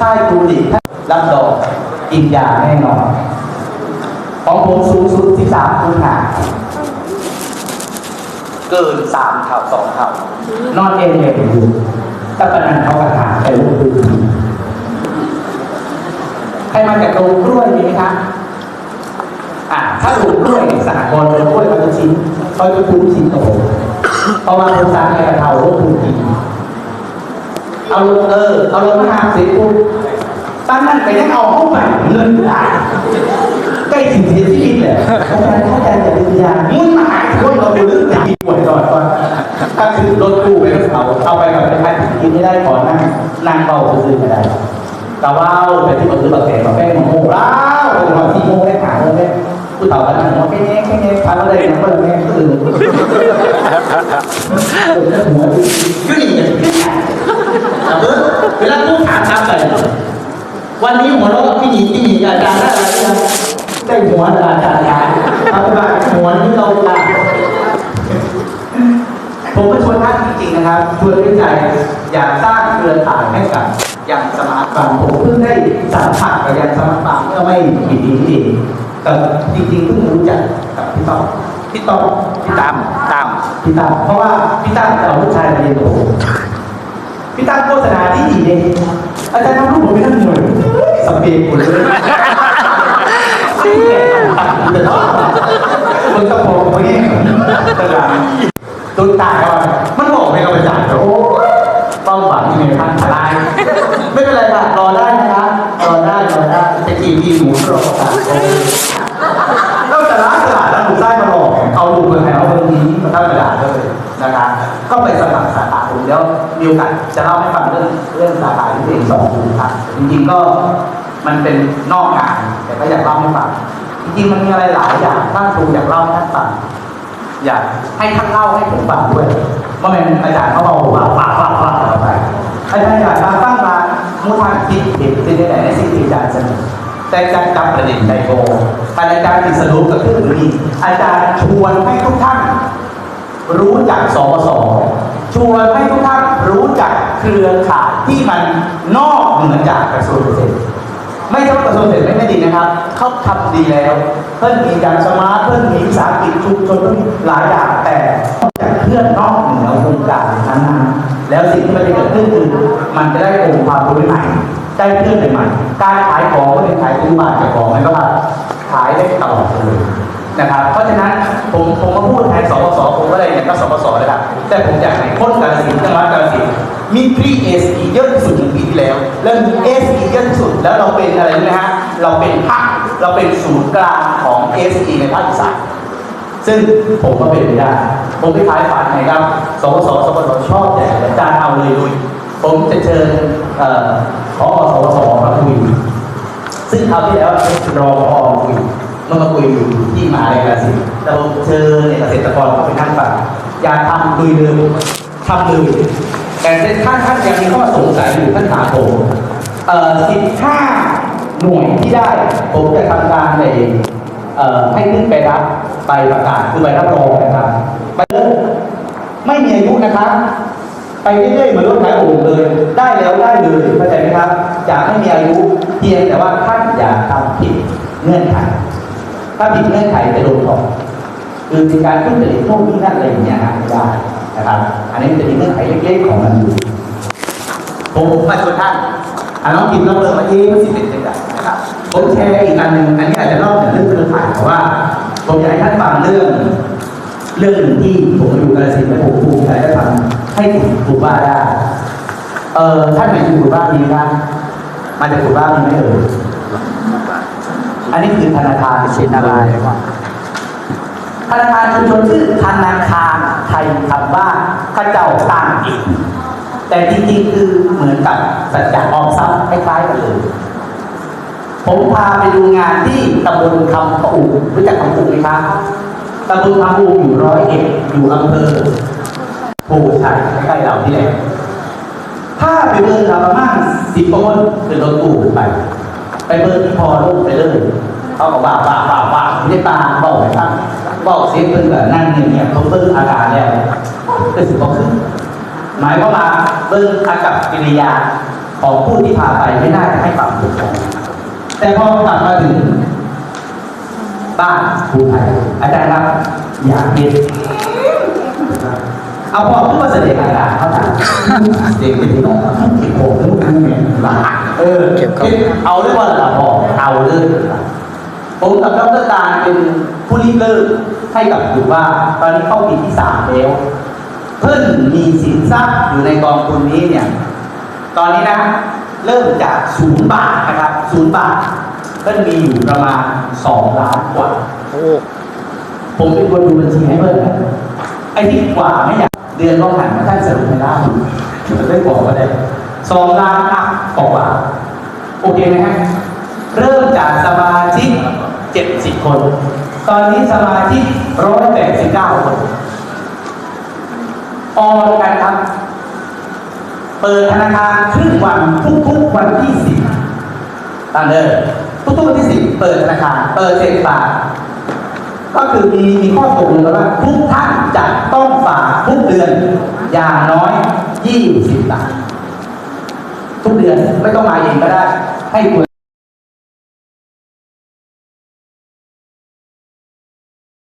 ค่ายครูหลีรับรองกินยาแน่นอน ของผมสูงสุด13คูณหาเกิน3เท่า2เท่านอนเองเลยอยู่ถ้าปนันเขากระถาไปลูกปืนใครมาจากโรงกล้วยมีไหมครับอ่าถ้าโรงกล้วยสหกรณ์โรงกล้วยมันจะชิ้นเขาจะพูดชิ้นโตเพราะว่าคนสร้างในกระเทาโรคพื้นดิน เอาลงเออ เอาลงมาหาสิปุ๊บตั้งนั่นไปยังเอาเข้าไปเงินหลายใกล้ถึงเสียชีวิตเลยอาจารย์ถ้าอาจารย์จะเป็นยามุ่งมาหาคนเราดูเรื่องแต่กินป่วยก่อนก่อนถ้าคือรถตู้ไปกับเขาเอาไปแบบใครกินไม่ได้ขอนนั่งนั่งเบาซื้อๆก็ได้กะว่าไปที่มันซื้อบักแกงบักแป้งมะม่วงว้าวไปถึงวันที่โมงได้หาโมงได้ผู้เฒ่ากันนั่งว่าแค่นี้แค่นี้พันอะไรนะคนละแม่ก็คือหัวก็หนีกัน เออเวลาตู้ถามถามไปวันนี้หัวเราะพี่หนีพี่หนีอาจารย์ได้อะไรยังได้หัวอาจารย์ยายเอาไปบ้านหัวนี่เราละผมก็ชวนท่านจริงๆนะครับชวนวิจัยอยากสร้างเครือข่ายให้กับยังสมาร์ทฟาร์มผมเพิ่งได้สัมผัสกับยังสมาร์ทฟาร์มเมื่อไม่กี่ปีที่เองแต่จริงๆเพิ่งรู้จักกับพี่ต้อมพี่ต้อมพี่ตามตามพี่ตามเพราะว่าพี่ตามจะเอาลูกชายมาเรียนกับผม พี่ตั้งโฆษณาที่ดีเลยอาจารย์ทำรูปผมไม่ทั้งหน่วยสเปรย์หมดเลยซึ่งแกเดือดร้อนมันก็พอไปเนี่ยตลาดตุนตายก่อนมันบอกให้เราไปจ่ายโอ้ต้องหวังยังไงพันทลาย ไม่เป็นไรค่ะรอได้นะคะรอได้รอได้จะกี่ปีหมูรอค่ะนอกจากร้านตลาดแล้วหมูไส้มาหลอกเอาดูเมืองไทยเมืองนี้มาตั้งตลาดเลยนะคะก็ไปสมัครสาขาผมเดี๋ยว มีโอกาสจะเล่าให้ฟังเรื่องเรื่องสาขาที่ตัวเองสอนอยู่ครับจริงๆก็มันเป็นนอกงานแต่ก็อยากเล่าให้ฟังจริงๆมันมีอะไรหลายอย่างท่านครูอยากเล่าให้ท่านฟังอยากให้ท่านเล่าให้ผมฟังด้วยเมื่อเป็นอาจารย์เขาบอกว่าฟังฟังฟังฟังไปอาจารย์อยากมาฟังมามุทางคิดเห็นสิ่งใดในสิ่งที่อาจารย์เสนอแต่อาจารย์จำประเด็นใดโกอาจารย์ติดสรุปกับที่องนี้อาจารย์ชวนให้ทุกท่านรู้จักสปสช วนให้ทุกท่านรู้จักเครือข่ายที่มันนอกเหนือจากกระทรวงเกษตรไม่ใช่ว่ากระทรวงเกษตรไม่ไม่ดีนะครับเขาทำดีแล้ว เพิ่มมีการสมาร์ทเพิ่มมีวิสาหกิจชุมชนเพิ่มหลายอย่างแต่จากเคลื่อนนอกเหนือวงการนั้นๆแล้วสิ่งที่มันจะเกิดขึ้นคือมันจะได้องค์ความรู้ใหม่ได้เพื่อนใหม่การขายของก็เป็นขายตู้บาทขายของไม่ก็ขายได้ตลอดเลย นะครับเพราะฉะนั้นผมผมมาพูดแทนสปสผมก็เลยเนี่ยก็สปสเลยครับแต่ผมอยากให้คนกาฬสินจังหวัดกาฬสินธุ์มีพรีเอสอีเยอะที่สุดในปีที่แล้ว แล้วมีเอสอีเยอะที่สุดแล้วเราเป็นอะไรรู้ไหมฮะเราเป็นภาคเราเป็นศูนย์กลางของเอสอีในภาคอีสานซึ่งผมก็เป็นไม่ได้ ผมไปขายฝันไงครับสปสสปสชอบแต่อาจารย์เอาเลยลุยผมจะเชิญเอ่อพอสปสมาคุยซึ่งคราวที่แล้วรอพอคุย มันมาคุยอยู่ที่มหาลัยกาฬสินธุ์แต่ผมเชิญเนี่ยเกษตรกรเขาไปนั่งฟังอยากทำคุยเลยทำเลยแต่ถ้านท่านยังมีข้อสงสัยอยู่ท่านถามผมเอ่อสิบห้าหน่วยที่ได้ ผมจะทำการในเอ่อให้ขึ้นไปรับใบประกาศคือใบรับรองนะครับไปเลยไม่มีอายุนะครับ ไปเรื่อยๆเหมือนรถขายโอ่งเลย ได้แล้วได้เลยเข้าใจไหมครับ จะไม่มีอายุเพียงแต่ว่าท่านอย่าทำผิดเงื่อนไข ถ้าผิดเงื่อนไขจะโดนถอนคือเป็นการขึ้นผลิตพวกนี้นั่นอะไรอย่างเงี้ยนะไม่ได้นะครับ อันนี้จะมีเงื่อนไขเล็กๆของมันอยู่ผมมาชวนท่านอะน้องกินน้องเลิกมาเอ๊ะสิเป็นยังไงนะครับผมแชร์อีกอันหนึ่งอันนี้อาจจะเล่าถึงเรื่องเครือข่ายแต่ว่าผมอยากให้ท่านฟังเรื่อง เรื่องหนึ่งที่ผมอยู่กาฬสินธุ์และผมภูมิใจได้ทำให้ถึงครูบ้าได้เออท่านไหนอยู่ครูบ้านนี้นะมาจากครูบ้านนี้ไหมเอ่ย อันนี้คือธนาคารชินารายธนาคารชุมชนชื่อธนาคารไทยคำว่าข้าเจ้าตั้งเองแต่จริงๆคือเหมือนกับสัจจะออมทรัพย์คล้ายๆกันเลยผมพาไปดูงานที่ตำบลคำปูรู้จักคำปูไหมครับตำบลพังอูอยู่ร้อยเอ็ดอยู่อำเภอภูชัยใกล้ๆเราที่แหละถ้าไปเบิร์เราประมาณสิบคนเป็นรถตู้ไป ไปเบิร์ที่พอลงไปเลยเขาบอกว่าว่าว่าว่าไม่ได้ตาบอกไปตั้งบอกเสียงเพิ่นแบบนั่งเงียบๆเขาเบิร์อาการแล้วก็สิบกว่าขึ้นหมายความว่าเบิร์อากับกิริยาของผู้ที่พาไปไม่น่าจะให้ความสนใจนะครับแต่พอกลับมาถึงบ้านครูไทยอาจารย์ครับอยากเรียน เอาพอพูดว่าเสด็จอากาศเขาถามเด็กไปที่น้องเก็บผมลูกคุณเนี่ยหลาเออเอาเรื่องว่าละพอเอาเรื่องผมกับดรตาลเป็นผู้ริเริ่มให้กับอยู่ว่า ตอนนี้เข้าปีที่สามแล้ว เพิ่นมีสินทรัพย์อยู่ในกองทุนนี้เนี่ย ตอนนี้นะ เริ่มจากศูนย์บาทนะครับศูนย์บาทเพิ่นมีอยู่ประมาณสองล้านกว่าโอ้ผมเป็นคนดูบัญชีให้เพิ่นนะไอ้ที่กว่าไม่อยาก เดือนก็หันมาท่านสรุปให้ได้จะได้บอกว่าได้สองล้านอัพกว่าโอเคไหมฮะเริ่มจากสมาชิกเจ็ดสิบคน ตอนนี้สมาชิกร้อยแปดสิบเก้าคนออนกันครับ เปิดธนาคารครึ่งวันทุกๆวันที่สิบตามเดิมทุกๆวันที่สิบเปิดธนาคาร เปิดเจ็ดบาท ก็คือมีมีข้อตกลงกันว่าทุกท่านจะต้องฝากทุกเดือนอย่างน้อย20บาททุกเดือนไม่ต้องมาเองก็ได้ให้คุณ